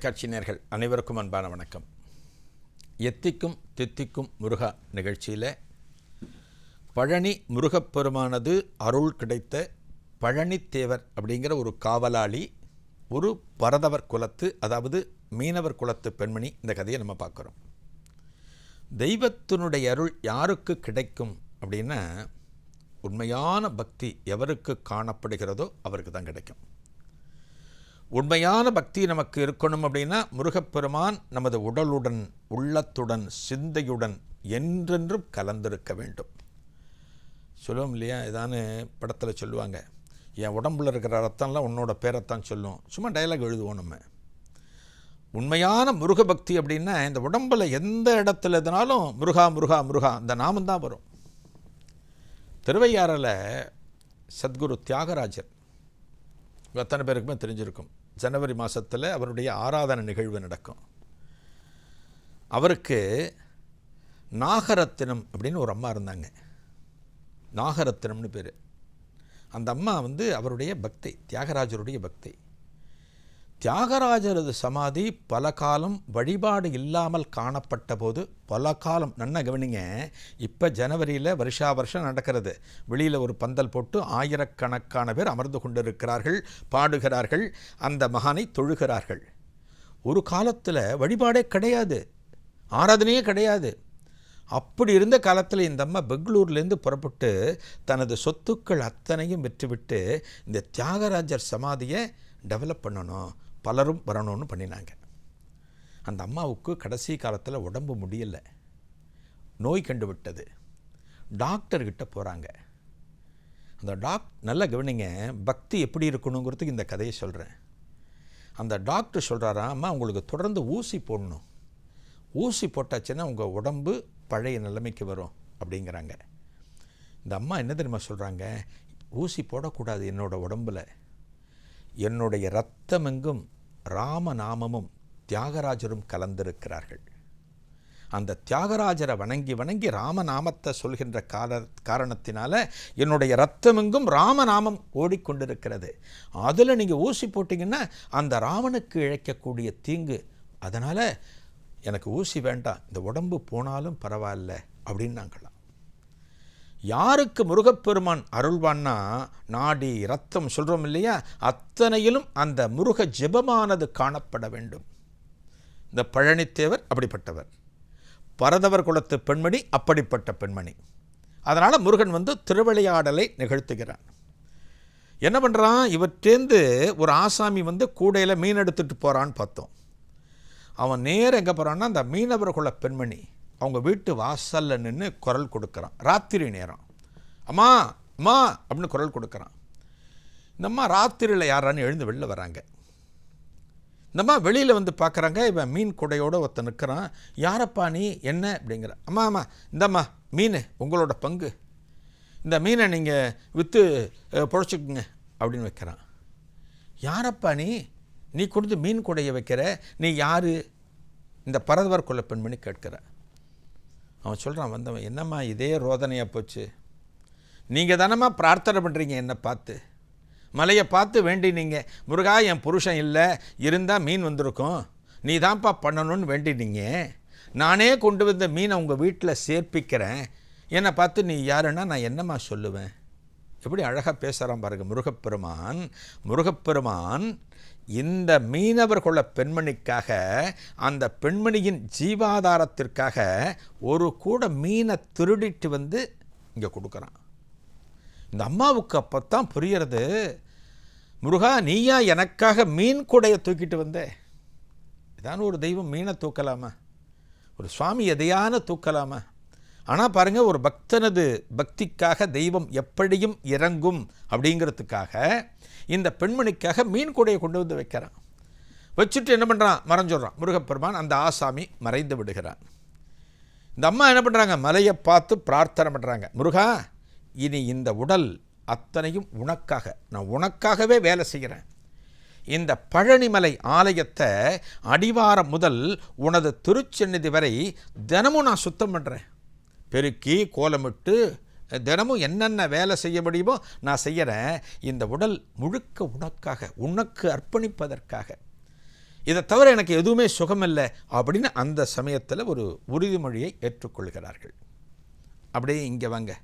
தமிழ் தொலைக்காட்சி நேர்கள் அனைவருக்கும் அன்பான வணக்கம். எத்திக்கும் தித்திக்கும் முருகா நிகழ்ச்சியில் பழனி முருகப்பெருமானது அருள் கிடைத்த பழனித்தேவர் அப்படிங்கிற ஒரு காவலாளி ஒரு பரதவர் குலத்து அதாவது மீனவர் குலத்து பெண்மணி இந்த கதையை நம்ம பார்க்குறோம். தெய்வத்தினுடைய அருள் யாருக்கு கிடைக்கும் அப்படின்னா உண்மையான பக்தி எவருக்கு காணப்படுகிறதோ அவருக்கு தான் கிடைக்கும். உண்மையான பக்தி நமக்கு இருக்கணும் அப்படின்னா முருகப்பெருமான் நமது உடலுடன் உள்ளத்துடன் சிந்தையுடன் என்றென்றும் கலந்திருக்க வேண்டும். சொல்லுவோம் இல்லையா? ஏதானு படத்தில் சொல்லுவாங்க. என் உடம்புல இருக்கிற ரத்தம்லாம் உன்னோட பேரைத்தான் சொல்லும். சும்மா டைலாக் எழுதுவோம் நம்ம. உண்மையான முருக பக்தி அப்படின்னா இந்த உடம்பில் எந்த இடத்துல எதுனாலும் முருகா முருகா முருகா அந்த நாமம் தான் வரும். திருவையாறில் சத்குரு தியாகராஜர். அத்தனை பேருக்குமே தெரிஞ்சிருக்கும். ஜனவரி மாதத்தில் அவருடைய ஆராதனை நிகழ்வு நடக்கும். அவருக்கு நாகரத்தினம் அப்படின்னு ஒரு அம்மா இருந்தாங்க. நாகரத்தினம்னு பேர். அந்த அம்மா வந்து அவருடைய பக்தை தியாகராஜருடைய பக்தை. தியாகராஜரது சமாதி பல காலம் வழிபாடு இல்லாமல் காணப்பட்ட போது பல காலம் நன்ன கவனிங்க இப்போ ஜனவரியில் வருஷா வருஷம் நடக்கிறது. வெளியில் ஒரு பந்தல் போட்டு ஆயிரக்கணக்கான பேர் அமர்ந்து கொண்டிருக்கிறார்கள் பாடுகிறார்கள் அந்த மகானை தொழுகிறார்கள். ஒரு காலத்தில் வழிபாடே கிடையாது ஆராதனையே கிடையாது. அப்படி இருந்த காலத்தில் இந்த அம்மா பெங்களூர்லேருந்து புறப்பட்டு தனது சொத்துக்கள் அத்தனையும் விற்றுவிட்டு இந்த தியாகராஜர் சமாதியை டெவலப் பண்ணணும். பலரும் வரணும்னு பண்ணினாங்க. அந்த அம்மாவுக்கு கடைசி காலத்தில் உடம்பு முடியலை. நோய் கண்டு விட்டது டாக்டர்கிட்ட போகிறாங்க அந்த டாக் நல்லா கவனிங்க பக்தி எப்படி இருக்கணுங்கிறதுக்கு இந்த கதையை சொல்கிறேன் அந்த டாக்டர் சொல்கிறாரா அம்மா உங்களுக்கு தொடர்ந்து ஊசி போடணும். ஊசி போட்டாச்சுன்னா உங்கள் உடம்பு பழைய நிலைமைக்கு வரும் அப்படிங்கிறாங்க. இந்த அம்மா என்ன தெரியுமா சொல்கிறாங்க ஊசி போடக்கூடாது என்னோடய உடம்பில். என்னுடைய ரத்தமெங்கும் ராமநாமமும் தியாகராஜரும் கலந்திருக்கிறார்கள். அந்த தியாகராஜரை வணங்கி வணங்கி ராமநாமத்தை சொல்கின்ற கார காரணத்தினால என்னுடைய ரத்தமெங்கும் ராமநாமம் ஓடிக்கொண்டிருக்கிறது. அதில் நீங்கள் ஊசி போட்டிங்கன்னா அந்த ராவனுக்கு இழைக்கக்கூடிய தீங்கு. அதனால் எனக்கு ஊசி வேண்டாம் இந்த உடம்பு போனாலும் பரவாயில்ல அப்படின்னாங்களாம். யாருக்கு முருகப்பெருமான் அருள்வான்னா நாடி ரத்தம் சொல்கிறோம் இல்லையா? அத்தனையிலும் அந்த முருக ஜெபமானது காணப்பட வேண்டும். இந்த பழனித்தேவர் அப்படிப்பட்டவர். பரதவர் குலத்து பெண்மணி அப்படிப்பட்ட பெண்மணி. அதனால் முருகன் வந்து திருவிளையாடலை நிகழ்த்துகிறான். என்ன பண்ணுறான் இவற்றேந்து ஒரு ஆசாமி வந்து கூடையில் மீன் எடுத்துகிட்டு போகிறான்னு பார்த்தோம். அவன் நேரம் எங்கே போகிறான்னா அந்த மீனவர் குல பெண்மணி. அவங்க வீட்டு வாசலில் நின்று குரல் கொடுக்குறான். ராத்திரி நேரம். அம்மா அம்மா அப்படின்னு குரல் கொடுக்குறான். இந்த அம்மா ராத்திரியில் யாரான்னு எழுந்து வெளில வராங்க இந்த அம்மா வெளியில் வந்து பார்க்குறாங்க இவன் மீன் குடையோடு ஒருத்தன் நிற்கிறான். யாரப்பா நீ? என்ன? அப்படிங்கிற. அம்மா அம்மா இந்தம்மா மீன் உங்களோட பங்கு. இந்த மீனை நீங்கள் விற்று பொழைச்சிக்குங்க அப்படின்னு வைக்கிறான். யாரப்பா நீ? நீ கொடுத்து மீன் குடைய வைக்கிற? நீ யார்? இந்த பரதவர் கொல்ல பெண்மணி கேட்கிற அவன் சொல்கிறான் வந்தவன் என்னம்மா இதே ரோதனையாக போச்சு? நீங்கள் தானம்மா பிரார்த்தனை பண்ணுறீங்க என்னை பார்த்து. மலையை பார்த்து வேண்டினீங்க. முருகா என் புருஷன் இல்லை இருந்தால் மீன் வந்திருக்கும். நீ தான்ப்பா பண்ணணும்னு வேண்டினீங்க. நானே கொண்டு வந்த மீனை உங்கள் வீட்டில் சேர்ப்பிக்கிறேன். என்னை பார்த்து நீ யாருன்னா நான் என்னம்மா சொல்லுவேன்? எப்படி அழகாக பேசுகிறான் பாருங்கள் முருகப்பெருமான் முருகப்பெருமான் இந்த மீனவர் பெண்மணிக்காக அந்த பெண்மணியின் ஜீவாதாரத்திற்காக ஒரு கூட மீனை திருடிட்டு வந்து இங்கே கொடுக்குறான். இந்த அம்மாவுக்கு அப்போ தான் புரியறது முருகா நீயா எனக்காக மீன் கூடையை தூக்கிட்டு வந்தே. இதான ஒரு தெய்வம் மீனை தூக்கலாமா? ஒரு சுவாமி எதையான தூக்கலாமா? ஆனால் பாருங்கள் ஒரு பக்தனது பக்திக்காக தெய்வம் எப்படியும் இறங்கும் அப்படிங்கிறதுக்காக இந்த பெண்மணிக்காக மீன் கூடையை கொண்டு வந்து வைக்கிறான். வச்சுட்டு என்ன பண்ணுறான் மறைஞ்சிடுறான் முருகப்பெருமான் அந்த ஆசாமி மறைந்து விடுகிறான். இந்த அம்மா என்ன பண்ணுறாங்க மலையை பார்த்து பிரார்த்தனை பண்ணுறாங்க முருகா இனி இந்த உடல் அத்தனையும் உனக்காக. நான் உனக்காகவே வேலை செய்கிறேன். இந்த பழனிமலை ஆலயத்தை அடிவாரம் முதல் உனது திருச்சென்னிதி வரை தினமும் நான் சுத்தம் பண்ணுறேன் பெருக்கி கோலமிட்டு தினமும் என்னென்ன வேலை செய்ய முடியுமோ நான் செய்கிறேன் இந்த உடல் முழுக்க உனக்காக உனக்கு அர்ப்பணிப்பதற்காக. இதை தவிர எனக்கு எதுவுமே சுகமில்லை அப்படின்னு அந்த சமயத்தில் ஒரு உறுதிமொழியை ஏற்றுக்கொள்கிறார்கள். அப்படியே இங்கே வாங்க.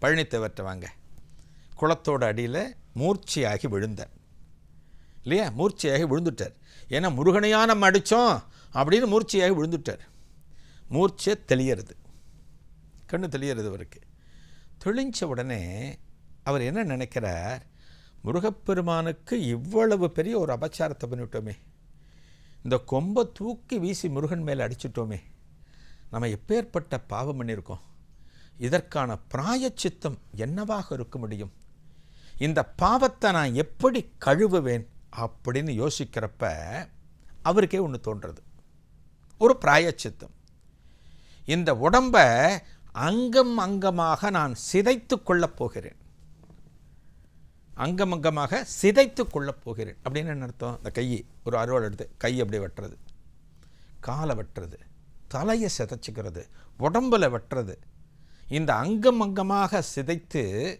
பழனித்தவற்றை வாங்க. குளத்தோட அடியில் மூர்ச்சியாகி விழுந்தார் இல்லையா? மூர்ச்சியாகி விழுந்துட்டார். ஏன்னா முருகனையாக நம்ம அடித்தோம் அப்படின்னு மூர்ச்சியாகி விழுந்துட்டார். மூர்ச்சியை தெளியறது. கண்ணு தெளியறது அவருக்கு. தெளிஞ்ச உடனே அவர் என்ன நினைக்கிறார்? முருகப்பெருமானுக்கு இவ்வளவு பெரிய ஒரு அபச்சாரத்தை பண்ணிவிட்டோமே இந்த கொம்பை தூக்கி வீசி முருகன் மேலே அடிச்சிட்டோமே. நம்ம எப்பேற்பட்ட பாவம் பண்ணியிருக்கோம். இதற்கான பிராயச்சித்தம் என்னவாக இருக்க முடியும்? இந்த பாவத்தை நான் எப்படி கழுவுவேன் அப்படின்னு யோசிக்கிறப்ப அவருக்கே ஒன்று தோன்றுறது ஒரு பிராயச்சித்தம். இந்த உடம்பை அங்கம் அங்கமாக நான் சிதைத்து கொள்ளப் போகிறேன். அங்கம் அங்கமாக சிதைத்து கொள்ளப் போகிறேன். அப்படின்னு என்ன அர்த்தம்? இந்த கை ஒரு அறுவாள் எடுத்து கை அப்படியே வெட்டுறது. காலை வெட்டுறது. தலையை சிதைச்சிக்கிறது. உடம்பில் வெட்டுறது. இந்த அங்கம் அங்கமாக சிதைத்து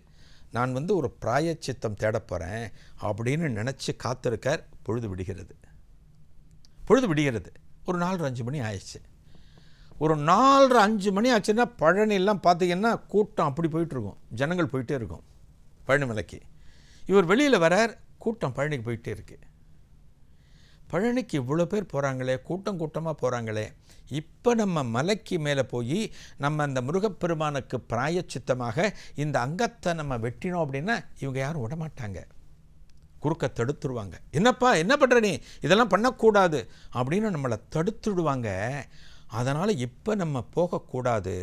நான் வந்து ஒரு பிராயச்சித்தம் தேடப் போகிறேன் அப்படின்னு நினச்சி காத்திருக்கார் பொழுது விடுகிறது. பொழுது விடுகிறது. ஒரு நாலு அஞ்சு மணி ஆயிடுச்சு. ஒரு நாலரை அஞ்சு மணி ஆச்சுன்னா பழனிலாம் பார்த்தீங்கன்னா கூட்டம் அப்படி போயிட்டுருக்கும். ஜனங்கள் போயிட்டே இருக்கும். பழனி மலைக்கு. இவர் வெளியில் வரார் கூட்டம் பழனிக்கு போயிட்டே இருக்கு. பழனிக்கு இவ்வளோ பேர் போகிறாங்களே கூட்டம் கூட்டமாக போகிறாங்களே இப்போ நம்ம மலைக்கு மேலே போய் நம்ம அந்த முருகப்பெருமானுக்கு பிராயச்சித்தமாக இந்த அங்கத்தை நம்ம வெட்டினோம் அப்படின்னா இவங்க யாரும் விடமாட்டாங்க. குறுக்க தடுத்துடுவாங்க என்னப்பா என்ன பண்ணுற நீ? இதெல்லாம் பண்ணக்கூடாது அப்படின்னு நம்மளை தடுத்துடுவாங்க. அதனால் இப்போ நம்ம போகக்கூடாது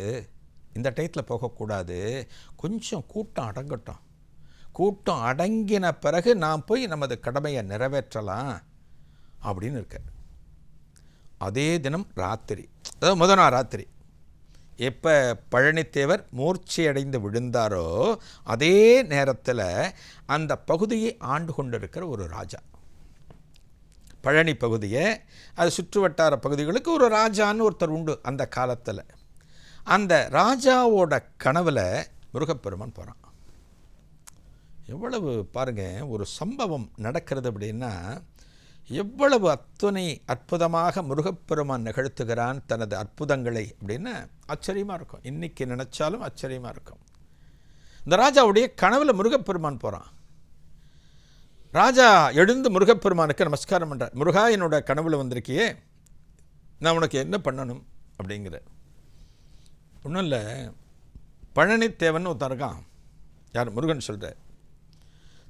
இந்த டயத்தில் போகக்கூடாது கொஞ்சம் கூட்டம் அடங்கட்டும். கூட்டம் அடங்கின பிறகு நாம் போய் நமது கடமையை நிறைவேற்றலாம் அப்படின்னு இருக்க. அதே தினம் ராத்திரி அதாவது முத நாள் ராத்திரி எப்போ பழனித்தேவர் மூர்ச்சியடைந்து விழுந்தாரோ அதே நேரத்தில் அந்த பகுதியை ஆண்டு கொண்டிருக்கிற ஒரு ராஜா. பழனி பகுதியை அது சுற்று வட்டார பகுதிகளுக்கு ஒரு ராஜான்னு ஒருத்தர் உண்டு அந்த காலத்தில். அந்த ராஜாவோட கனவில் முருகப்பெருமான் போகிறான் எவ்வளவு பாருங்கள் ஒரு சம்பவம் நடக்கிறது அப்படின்னா எவ்வளவு அத்துணை அற்புதமாக முருகப்பெருமான் நிகழ்த்துகிறான் தனது அற்புதங்களை அப்படின்னு ஆச்சரியமாக இருக்கும். இன்றைக்கி நினச்சாலும் ஆச்சரியமாக இருக்கும். இந்த ராஜாவுடைய கனவில் முருகப்பெருமான் போகிறான் ராஜா எழுந்து முருகப்பெருமானுக்கு நமஸ்காரம் பண்ணுறார் முருகா என்னோட கனவில் வந்திருக்கியே. நான் உனக்கு என்ன பண்ணணும்? அப்படிங்கிற ஒன்றும் இல்லை. பழனித்தேவன் ஒருத்தன் இருக்கான். யார்? முருகன் சொல்கிறார்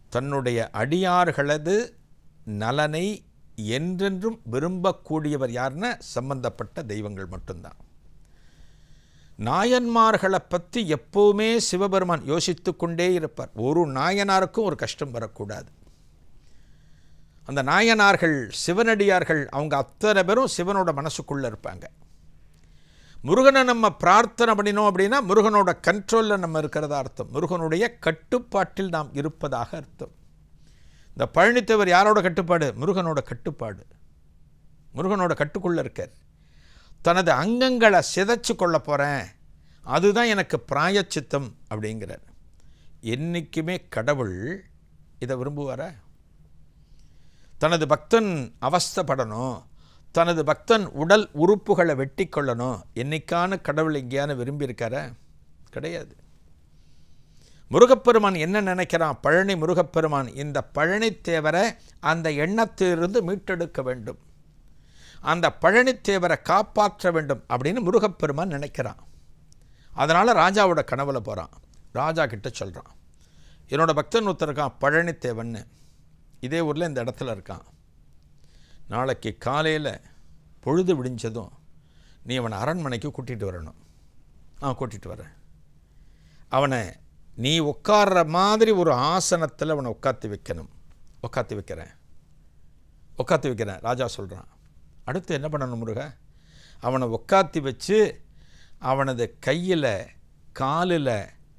தன்னுடைய அடியார்களது நலனை என்றென்றும் விரும்பக்கூடியவர் யாருன்னா சம்பந்தப்பட்ட தெய்வங்கள் மட்டும்தான். நாயன்மார்களை பற்றி எப்போவுமே சிவபெருமான் யோசித்து கொண்டே இருப்பார். ஒரு நாயனாருக்கும் ஒரு கஷ்டம் வரக்கூடாது. அந்த நாயனார்கள் சிவனடியார்கள் அவங்க அத்தனை பேரும் சிவனோட மனசுக்குள்ளே இருப்பாங்க. முருகனை நம்ம பிரார்த்தனை பண்ணினோம் அப்படின்னா முருகனோட கண்ட்ரோலில் நம்ம இருக்கிறதா அர்த்தம். முருகனுடைய கட்டுப்பாட்டில் நாம் இருப்பதாக அர்த்தம். இந்த பழனித்தேவர் யாரோட கட்டுப்பாடு? முருகனோட கட்டுப்பாடு. முருகனோட கட்டுக்குள்ளே இருக்கார். தனது அங்கங்களை சிதைச்சு கொள்ள போகிறேன் அதுதான் எனக்கு பிராயச்சித்தம் அப்படிங்கிறார். என்றைக்குமே கடவுள் இதை விரும்புவாரா? தனது பக்தன் அவஸ்தப்படணும். தனது பக்தன் உடல் உறுப்புகளை வெட்டி கொள்ளணும் என்னைக்கான கடவுள் எங்கேயான விரும்பியிருக்காரா? கிடையாது. முருகப்பெருமான் என்ன நினைக்கிறான்? பழனி முருகப்பெருமான் இந்த பழனித்தேவரை அந்த எண்ணத்திலிருந்து மீட்டெடுக்க வேண்டும். அந்த பழனித்தேவரை காப்பாற்ற வேண்டும் அப்படின்னு முருகப்பெருமான் நினைக்கிறான். அதனால் ராஜாவோட கனவுல போகிறான் ராஜா கிட்ட சொல்கிறான் என்னோடய பக்தன் ஒருத்தர் இருக்கான் பழனித்தேவன்னு இதே ஊரில் இந்த இடத்துல இருக்கான். நாளைக்கு காலையில் பொழுது விடிஞ்சதும் நீ அவனை அரண்மனைக்கு கூட்டிகிட்டு வரணும். ஆ கூட்டிகிட்டு வரேன் அவனை நீ உட்கார்ற மாதிரி ஒரு ஆசனத்தில் அவனை உட்காத்து வைக்கணும். உட்காத்து வைக்கிறேன். உட்காத்து வைக்கிறேன். ராஜா சொல்கிறான் அடுத்து என்ன பண்ணணும் முருக? அவனை உட்காத்தி வச்சு அவனது கையில் காலில்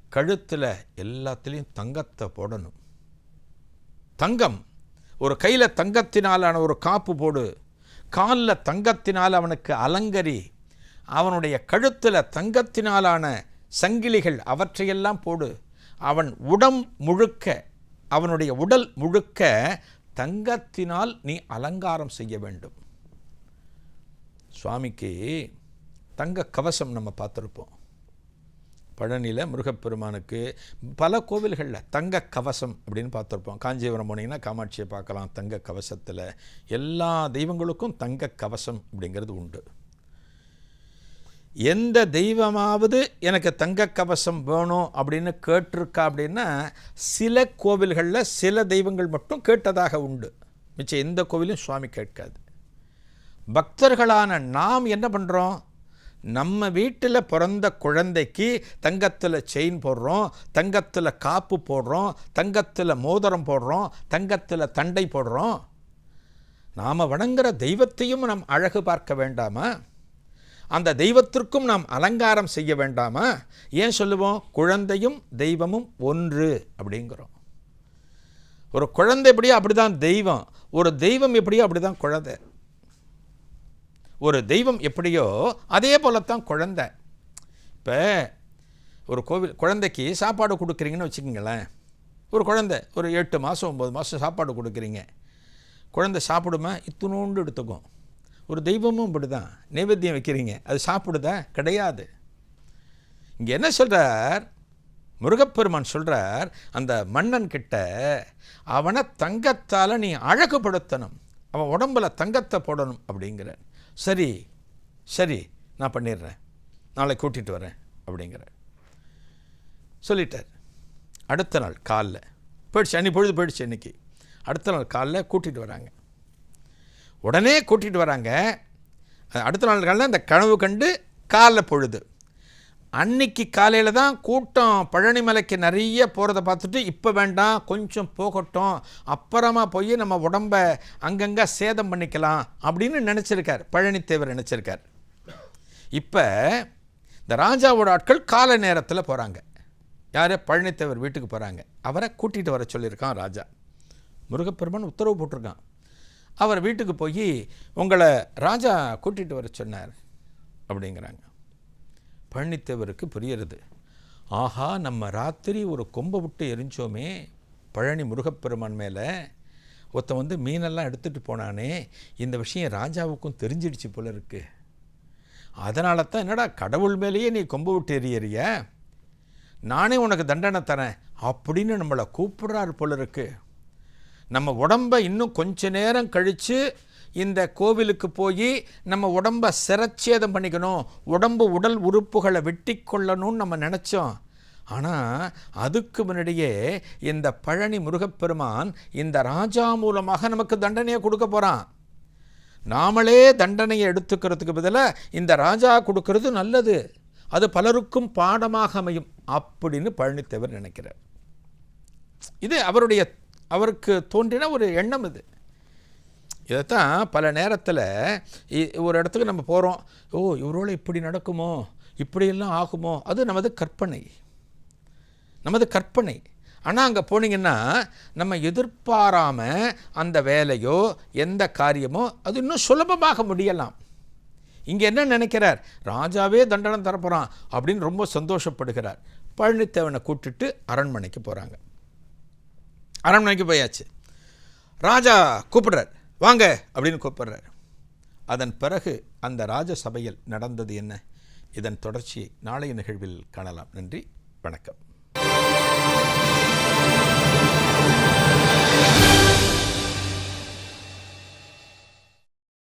கழுத்தில் எல்லாத்துலேயும் தங்கத்தை போடணும். தங்கம். ஒரு கையில் தங்கத்தினாலான ஒரு காப்பு போடு. காலில் தங்கத்தினால் அவனுக்கு அலங்கரி. அவனுடைய கழுத்தில் தங்கத்தினாலான சங்கிலிகள் அவற்றையெல்லாம் போடு. அவன் உடம் முழுக்க அவனுடைய உடல் முழுக்க தங்கத்தினால் நீ அலங்காரம் செய்ய வேண்டும். சுவாமிக்கு தங்க கவசம் நம்ம பார்த்துருப்போம். பழனியில் முருகப்பெருமானுக்கு பல கோவில்களில் தங்க கவசம் அப்படின்னு பார்த்துருப்போம். காஞ்சிபுரம் போனீங்கன்னா காமாட்சியை பார்க்கலாம். தங்க கவசத்தில் எல்லா தெய்வங்களுக்கும் தங்க கவசம் அப்படிங்கிறது உண்டு. எந்த தெய்வமாவது எனக்கு தங்க கவசம் வேணும் அப்படின்னு கேட்டிருக்கா அப்படின்னா சில கோவில்களில் சில தெய்வங்கள் மட்டும் கேட்டதாக உண்டு. மிச்சம் எந்த கோவிலும் சுவாமி கேட்காது. பக்தர்களான நாம் என்ன பண்ணுறோம் நம்ம வீட்டில் பிறந்த குழந்தைக்கு தங்கத்தில் செயின் போடுறோம் தங்கத்தில் காப்பு போடுறோம் தங்கத்தில் மோதிரம் போடுறோம் தங்கத்தில் தண்டை போடுறோம். நாம் வணங்குற தெய்வத்தையும் நாம் அழகு பார்க்க வேண்டாமா? அந்த தெய்வத்திற்கும் நாம் அலங்காரம் செய்ய வேண்டாமா? ஏன் சொல்லுவோம்? குழந்தையும் தெய்வமும் ஒன்று அப்படிங்கிறோம். ஒரு குழந்தை எப்படியோ அப்படிதான் தெய்வம். ஒரு தெய்வம் எப்படியோ அப்படிதான் குழந்தை. ஒரு தெய்வம் எப்படியோ அதே போலத்தான் குழந்தை. இப்போ ஒரு கோவில் குழந்தைக்கு சாப்பாடு கொடுக்குறீங்கன்னு வச்சுக்கோங்களேன். ஒரு குழந்தை ஒரு எட்டு மாதம் ஒம்பது மாதம் சாப்பாடு கொடுக்குறீங்க. குழந்தை சாப்பிடுமா? இத்துணூண்டு எடுத்துக்கும். ஒரு தெய்வமும் இப்படி தான் நைவேத்தியம் வைக்கிறீங்க. அது சாப்பிடுதா? கிடையாது. இங்கே என்ன சொல்கிறார் முருகப்பெருமான் சொல்கிறார் அந்த மன்னன் கிட்ட அவனை தங்கத்தால் நீ அழகுபடுத்தணும். அவன் உடம்புல தங்கத்தை போடணும் அப்படிங்கிறார். சரி சரி நான் பண்ணிடுறேன். நாளை கூட்டிகிட்டு வரேன் அப்படிங்கிற சொல்லிட்டார். அடுத்த நாள் காலைல. போயிடுச்சு அன்னி பொழுது போயிடுச்சு இன்றைக்கி அடுத்த நாள் காலைல கூட்டிகிட்டு வராங்க. உடனே கூட்டிகிட்டு வராங்க. அடுத்த நாள் காலையில் அந்த கனவு கண்டு காலைல பொழுது. அன்னைக்கு காலையில் தான் கூட்டம் பழனிமலைக்கு நிறைய போகிறத பார்த்துட்டு இப்போ வேண்டாம் கொஞ்சம் போகட்டும் அப்புறமா போய் நம்ம உடம்ப அங்கங்கே சேதம் பண்ணிக்கலாம் அப்படின்னு நினச்சிருக்கார். பழனித்தேவர் நினச்சிருக்கார். இப்போ இந்த ராஜாவோட ஆட்கள் காலை நேரத்தில் போகிறாங்க யார்? பழனித்தேவர் வீட்டுக்கு போகிறாங்க அவரை கூட்டிகிட்டு வர சொல்லியிருக்கான் ராஜா. முருகப்பெருமான் உத்தரவு போட்டிருக்கான். அவர் வீட்டுக்கு போய் உங்களை ராஜா கூட்டிகிட்டு வர சொன்னார் அப்படிங்கிறாங்க. பழனித்தேவருக்கு புரியறது. ஆஹா நம்ம ராத்திரி ஒரு கொம்பை விட்டு எரிஞ்சோமே பழனி முருகப்பெருமான் மேலே. ஒருத்தன் வந்து மீனெல்லாம் எடுத்துகிட்டு போனானே இந்த விஷயம் ராஜாவுக்கும் தெரிஞ்சிடுச்சு போல இருக்கு. அதனால தான் என்னடா கடவுள் மேலேயே நீ கொம்பு விட்டு எரியறிய? நானே உனக்கு தண்டனை தரேன் அப்படின்னு நம்மளை கூப்பிடுறாரு போல இருக்கு. நம்ம உடம்பை இன்னும் கொஞ்ச நேரம் கழித்து இந்த கோவிலுக்கு போய் நம்ம உடம்பை சிரச்சேதம் பண்ணிக்கணும். உடம்பு உடல் உறுப்புகளை வெட்டி கொள்ளணும்னு நம்ம நினச்சோம். ஆனால் அதுக்கு முன்னாடியே இந்த பழனி முருகப்பெருமான் இந்த ராஜா மூலமாக நமக்கு தண்டனையை கொடுக்க போகிறான் நாமளே தண்டனையை எடுத்துக்கிறதுக்கு பதிலாக இந்த ராஜா கொடுக்கறது நல்லது. அது பலருக்கும் பாடமாக அமையும் அப்படின்னு பழனித்தேவர் நினைக்கிறார். இது அவருடைய அவருக்கு தோன்றின ஒரு எண்ணம் இது. இதைத்தான் பல நேரத்தில் ஒரு இடத்துக்கு நம்ம போகிறோம் ஓ இவரோட இப்படி நடக்குமோ? இப்படியெல்லாம் ஆகுமோ? அது நமது கற்பனை. நமது கற்பனை. ஆனால் அங்கே போனீங்கன்னா நம்ம எதிர்பாராமல் அந்த வேலையோ எந்த காரியமோ அது இன்னும் சுலபமாக முடியலாம். இங்கே என்ன நினைக்கிறார்? ராஜாவே தண்டனை தரப்போகிறான் அப்படின்னு ரொம்ப சந்தோஷப்படுகிறார். பழனித்தேவனை கூட்டுட்டு அரண்மனைக்கு போகிறாங்க அரண்மனைக்கு போயாச்சு. ராஜா கூப்பிடுறார். வாங்க அப்படின்னு கூப்பிடுறார். அதன் பிறகு அந்த ராஜசபையில் நடந்தது என்ன? இதன் தொடர்ச்சியை நாளைய நிகழ்வில் காணலாம். நன்றி. வணக்கம்.